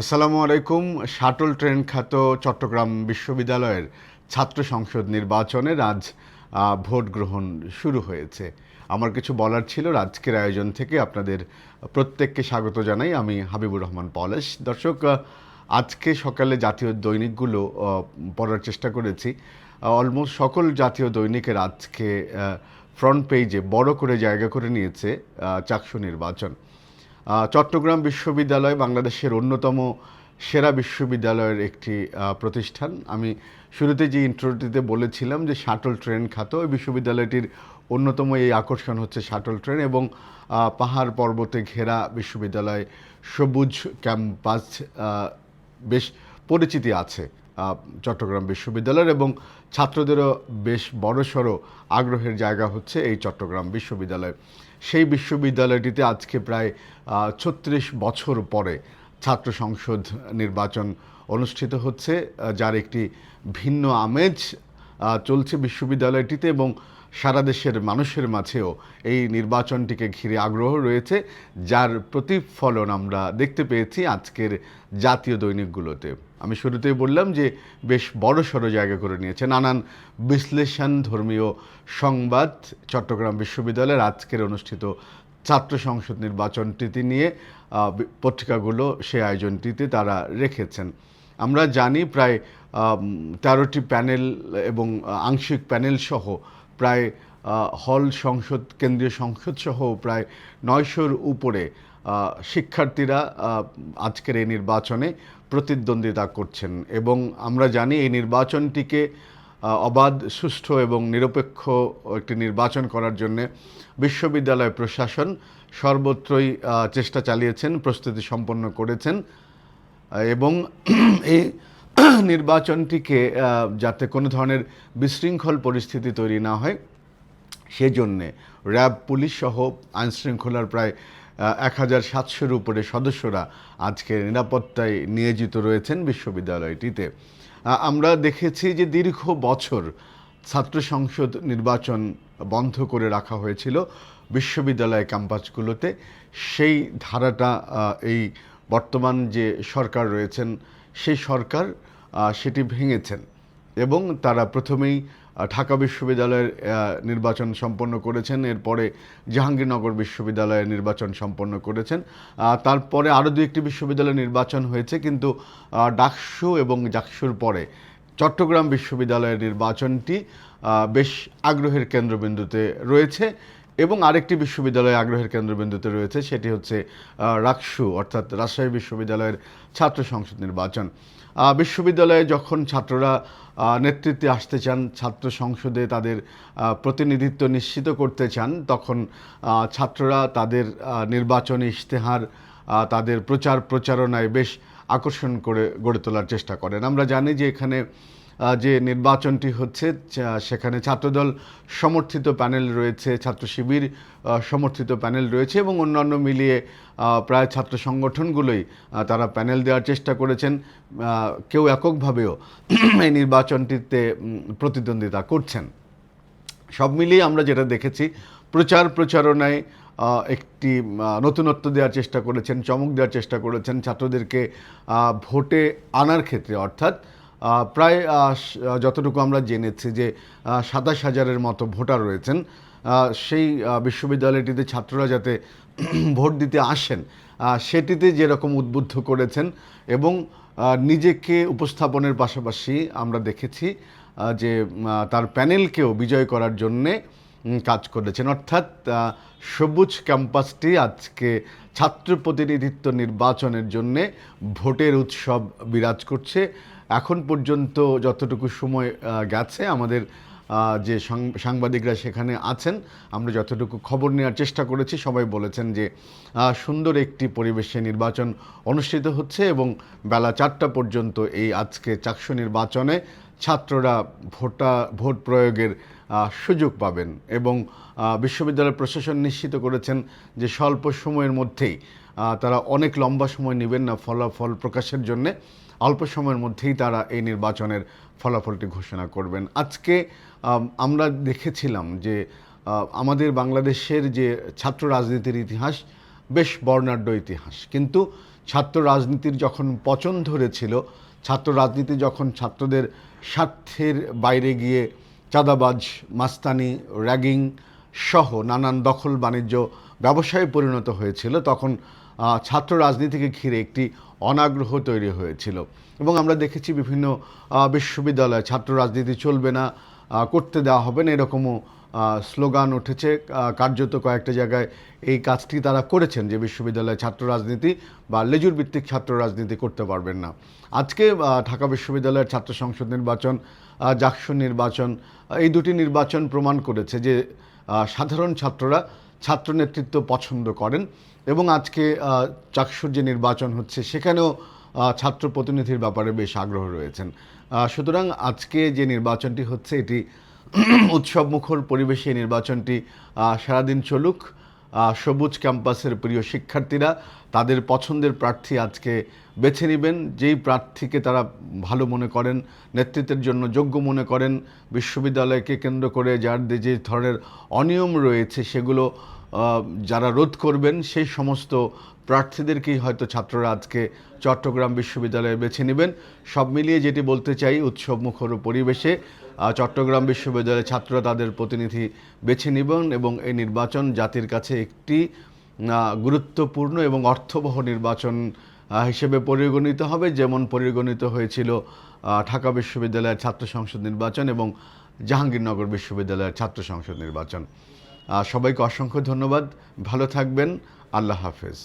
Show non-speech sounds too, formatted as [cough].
আসসালামু আলাইকুম। Shuttle train খ্যাত চট্টগ্রাম বিশ্ববিদ্যালয়ের ছাত্র সংসদ নির্বাচনের আজ ভোট গ্রহণ শুরু হয়েছে। আমার কিছু বলার ছিল আজকের আয়োজন থেকে আপনাদের প্রত্যেককে স্বাগত জানাই। আমি হাবিবুর রহমান পলেশ। দর্শক আজকে সকালে জাতীয় দৈনিকগুলো পড়ার চেষ্টা করেছি। অলমোস্ট সকল জাতীয় দৈনিকের আজকে ফ্রন্ট পেজে বড় করে জায়গা করে নিয়েছে চাকসু নির্বাচন। চট্টগ্রাম বিশ্ববিদ্যালয় বাংলাদেশের অন্যতম সেরা বিশ্ববিদ্যালয়ের একটি প্রতিষ্ঠান। আমি শুরুতে যে ইন্ট্রোটিতে বলেছিলাম যে শাটল ট্রেন খ্যাত, ওই বিশ্ববিদ্যালয়টির অন্যতম এই আকর্ষণ হচ্ছে শাটল ট্রেন এবং পাহাড় পর্বতে ঘেরা বিশ্ববিদ্যালয় সবুজ ক্যাম্পাস বেশ পরিচিতি আছে। চট্টগ্রাম বিশ্ববিদ্যালয়ের এবং ছাত্রদেরও বেশ বড়সড় আগ্রহের জায়গা হচ্ছে এই চট্টগ্রাম বিশ্ববিদ্যালয়। সেই বিশ্ববিদ্যালয়টিতে আজকে প্রায় ছত্রিশ বছর পরে ছাত্র সংসদ নির্বাচন অনুষ্ঠিত হচ্ছে যার একটি ভিন্ন আমেজ চলছে বিশ্ববিদ্যালয়টিতে এবং সারা দেশের মানুষের মাঝেও এই নির্বাচনটিকে ঘিরে আগ্রহ রয়েছে, যার প্রতিফলন আমরা দেখতে পেয়েছি আজকের জাতীয় দৈনিকগুলোতে। আমি শুরুতেই বললাম যে বেশ বড় সড়ো জায়গা করে নিয়েছে নানান বিশ্লেষণ ধর্মীয় সংবাদ। চট্টগ্রাম বিশ্ববিদ্যালয়ের আজকের অনুষ্ঠিত ছাত্র সংসদ নির্বাচনটিতে নিয়ে পত্রিকাগুলো সে আয়োজনটিতে তারা রেখেছেন। আমরা জানি প্রায় তেরোটি প্যানেল এবং আংশিক প্যানেল সহ প্রায় হল সংসদ, কেন্দ্রীয় সংসদ সহ প্রায় নয়শোর উপরে শিক্ষার্থীরা আজকের এই নির্বাচনে প্রতিদ্বন্দ্বিতা করছেন। এবং আমরা জানি এই নির্বাচনটিকে অবাধ, সুষ্ঠু এবং নিরপেক্ষ একটি নির্বাচন করার জন্যে বিশ্ববিদ্যালয় প্রশাসন সর্বত্রই চেষ্টা চালিয়েছেন, প্রস্তুতি সম্পন্ন করেছেন। এবং এই নির্বাচনটিকে যাতে কোনো ধরনের বিশৃঙ্খল পরিস্থিতি তৈরি না হয়, সেজন্যে র্যাব, পুলিশ সহ আইনশৃঙ্খলার প্রায় এক হাজার সাতশোর উপরে সদস্যরা আজকে নিরাপত্তায় নিয়োজিত রয়েছেন বিশ্ববিদ্যালয়টিতে। আমরা দেখেছি যে দীর্ঘ বছর ছাত্র সংসদ নির্বাচন বন্ধ করে রাখা হয়েছিল বিশ্ববিদ্যালয় ক্যাম্পাসগুলোতে। সেই ধারাটা এই বর্তমান যে সরকার রয়েছেন সেই সরকার সেটি ভেঙেছেন এবং তারা প্রথমেই ঢাকা বিশ্ববিদ্যালয়ের নির্বাচন সম্পন্ন করেছেন। এরপরে জাহাঙ্গীরনগর বিশ্ববিদ্যালয়ের নির্বাচন সম্পন্ন করেছেন। তারপরে আরও দু একটি বিশ্ববিদ্যালয়ের নির্বাচন হয়েছে কিন্তু ডাকসু এবং জাকসুর পরে চট্টগ্রাম বিশ্ববিদ্যালয়ের নির্বাচনটি বেশ আগ্রহের কেন্দ্রবিন্দুতে রয়েছে। এবং আরেকটি বিশ্ববিদ্যালয় আগ্রহের কেন্দ্রবিন্দুতে রয়েছে, সেটি হচ্ছে রাকসু, অর্থাৎ রাজশাহী বিশ্ববিদ্যালয়ের ছাত্র সংসদ নির্বাচন। বিশ্ববিদ্যালয়ে যখন ছাত্ররা নেতৃত্বে আসতে চান, ছাত্র সংসদে তাদের প্রতিনিধিত্ব নিশ্চিত করতে চান, তখন ছাত্ররা তাদের নির্বাচনী ইশতেহার তাদের প্রচার প্রচারণায় বেশ আকর্ষণ করে গড়ে তোলার চেষ্টা করেন। আমরা জানি যে এখানে যে নির্বাচনটি হচ্ছে সেখানে ছাত্রদল সমর্থিত প্যানেল রয়েছে, ছাত্র শিবির সমর্থিত প্যানেল রয়েছে এবং অন্যান্য মিলিয়ে প্রায় ছাত্র সংগঠনগুলোই তারা প্যানেল দেওয়ার চেষ্টা করেছেন কেউ এককভাবেও [clears throat] এই নির্বাচনটিতে প্রতিদ্বন্দ্বিতা করছেন। সব মিলিয়ে আমরা যেটা দেখেছি, প্রচার প্রচারণায় একটি নতুনত্ব দেওয়ার চেষ্টা করেছেন, চমক দেওয়ার চেষ্টা করেছেন ছাত্রদেরকে ভোটে আনার ক্ষেত্রে, অর্থাৎ প্রায় যতটুকু আমরা জেনেছি যে সাতাশ হাজারের মতো ভোটার রয়েছেন সেই বিশ্ববিদ্যালয়টিতে ছাত্ররা যাতে [clears throat] ভোট দিতে আসেন সেটিতে যেরকম উদ্বুদ্ধ করেছেন এবং নিজেকে উপস্থাপনের পাশাপাশি আমরা দেখেছি যে তার প্যানেলকেও বিজয় করার জন্যে কাজ করেছেন। অর্থাৎ সবুজ ক্যাম্পাসটি আজকে ছাত্র প্রতিনিধিত্ব নির্বাচনের জন্যে ভোটের উৎসব বিরাজ করছে। এখন পর্যন্ত যতটুকু সময় গেছে, আমাদের যে সাংবাদিকরা সেখানে আছেন, আমরা যতটুকু খবর নেওয়ার চেষ্টা করেছি, সবাই বলেছেন যে সুন্দর একটি পরিবেশে নির্বাচন অনুষ্ঠিত হচ্ছে এবং বেলা চারটা পর্যন্ত এই আজকে চাকসু নির্বাচনে ছাত্ররা ভোটা, ভোট প্রয়োগের সুযোগ পাবেন এবং বিশ্ববিদ্যালয় প্রশাসন নিশ্চিত করেছেন যে স্বল্প সময়ের মধ্যেই তারা অনেক লম্বা সময় নেবেন না ফলাফল প্রকাশের জন্যে। অল্প সময়ের মধ্যেই তারা এই নির্বাচনের ফলাফলটি ঘোষণা করবেন। আজকে আমরা দেখেছিলাম যে আমাদের বাংলাদেশের যে ছাত্র রাজনীতির ইতিহাস বেশ বর্ণাঢ্য ইতিহাস। কিন্তু ছাত্র রাজনীতির যখন পচন ধরেছিল, ছাত্র রাজনীতি যখন ছাত্রদের স্বার্থের বাইরে গিয়ে চাঁদাবাজ, মাস্তানি, র্যাগিং সহ নানান দখল বাণিজ্য ব্যবসায় পরিণত হয়েছিল, তখন ছাত্র রাজনীতিকে ঘিরে একটি অনাগ্রহ তৈরি হয়েছিল। এবং আমরা দেখেছি বিভিন্ন বিশ্ববিদ্যালয়ে ছাত্র রাজনীতি চলবে না করতে দেওয়া হবে না এরকমও স্লোগান উঠেছে। কার্যত কয়েকটা জায়গায় এই কাজটি তারা করেছেন যে বিশ্ববিদ্যালয়ে ছাত্র রাজনীতি বা লেজুর ভিত্তিক ছাত্র রাজনীতি করতে পারবেন না। আজকে ঢাকা বিশ্ববিদ্যালয়ের ছাত্র সংসদ নির্বাচন আহ, জাকসু নির্বাচন এই দুটি নির্বাচন প্রমাণ করেছে যে সাধারণ ছাত্ররা ছাত্র নেতৃত্ব পছন্দ করেন এবং আজকে চাকসুর যে নির্বাচন হচ্ছে সেখানেও ছাত্র প্রতিনিধির ব্যাপারে বেশ আগ্রহ রয়েছেন। সুতরাং আজকে যে নির্বাচনটি হচ্ছে এটি [clears throat] উৎসব মুখর পরিবেশে নির্বাচনটি সারাদিন চলুক। সবুজ ক্যাম্পাসের প্রিয় শিক্ষার্থীরা, তাদের পছন্দের প্রার্থী আজকে বেছে নেবেন, যেই প্রার্থীকে তারা ভালো মনে করেন, নেতৃত্বের জন্য যোগ্য মনে করেন, বিশ্ববিদ্যালয়কে কেন্দ্র করে যার যে- ধরনের অনিয়ম রয়েছে সেগুলো যারা রোধ করবেন, সেই সমস্ত প্রার্থীদেরকেই হয়তো ছাত্ররা আজকে চট্টগ্রাম বিশ্ববিদ্যালয়ে বেছে নেবেন। সব মিলিয়ে যেটি বলতে চাই, উৎসব মুখর পরিবেশে চট্টগ্রাম বিশ্ববিদ্যালয়ের ছাত্ররা তাদের প্রতিনিধি বেছে নেবেন এবং এই নির্বাচন জাতির কাছে একটি গুরুত্বপূর্ণ এবং অর্থবহ নির্বাচন হিসেবে পরিগণিত হবে, যেমন পরিগণিত হয়েছিল ঢাকা বিশ্ববিদ্যালয়ের ছাত্র সংসদ নির্বাচন এবং জাহাঙ্গীরনগর বিশ্ববিদ্যালয়ের ছাত্র সংসদ নির্বাচন। সবাইকে অসংখ্য ধন্যবাদ। ভালো থাকবেন। আল্লাহ হাফেজ।